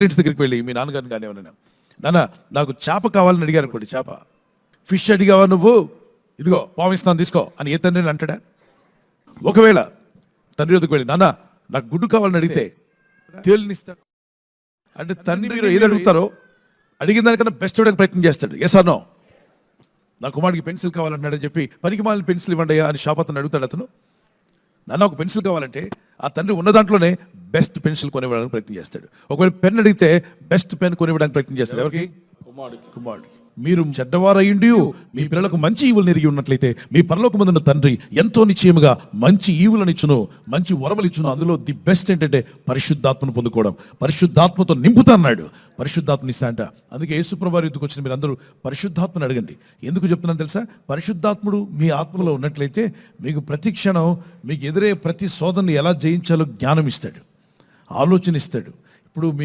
Parents దగ్గరికి వెళ్ళి మీ నాన్నగారిని కానీ ఏమన్నా నాన్న నాకు చేప కావాలని అడిగారు అనుకోండి చేప. ఫిష్ అడిగావా నువ్వు? ఇదిగో పావిస్తాను తీసుకో. అని ఏ తండ్రిని అంటాడా? ఒకవేళ తండ్రి వద్దకు వెళ్ళి నాన్న నాకు గుడ్డు కావాలని అడిగితే తేలినిస్తాడు అంటే తండ్రి మీరు ఏది అడుగుతారో అడిగిన దానికన్నా బెస్ట్ ఇవ్వడానికి ప్రయత్నం చేస్తాడు. ఎస్ అన్నో నా కుమారుడికి పెన్సిల్ కావాలన్నాడని చెప్పి పనికి మాలిన పెన్సిల్ ఇవ్వండి అని షాప్ అతను అడుగుతాడు అతను. నాన్న ఒక పెన్సిల్ కావాలంటే ఆ తండ్రి ఉన్న దాంట్లోనే బెస్ట్ పెన్సిల్ కొనివ్వడానికి ప్రయత్నం చేస్తాడు. ఒకవేళ పెన్ అడిగితే బెస్ట్ పెన్ కొనివ్వడానికి ప్రయత్నం చేస్తాడు. ఎవరికి? కుమారుడికి. మీరు చెడ్డవారు అయ్యుండి మీ పిల్లలకు మంచి ఈవులు నెరిగి ఉన్నట్లయితే మీ పరలోకమందున్న తండ్రి ఎంతో నిశ్చయముగా మంచి ఈవులను ఇచ్చును మంచి వరములు ఇచ్చును. అందులో ది బెస్ట్ ఏంటంటే పరిశుద్ధాత్మను పొందుకోవడం. పరిశుద్ధాత్మతో నింపుతా అన్నాడు. పరిశుద్ధాత్మని ఇస్తా అంట. అందుకే యేసుప్రభారి ఎందుకు వచ్చిన మీరు అందరూ పరిశుద్ధాత్మను అడగండి. ఎందుకు చెప్తున్నాను తెలుసా? పరిశుద్ధాత్ముడు మీ ఆత్మలో ఉన్నట్లయితే మీకు ప్రతి క్షణం మీకు ఎదురే ప్రతి శోధనని ఎలా జయించాలో జ్ఞానం ఇస్తాడు. ఆలోచన ఇస్తాడు ఇప్పుడు మీ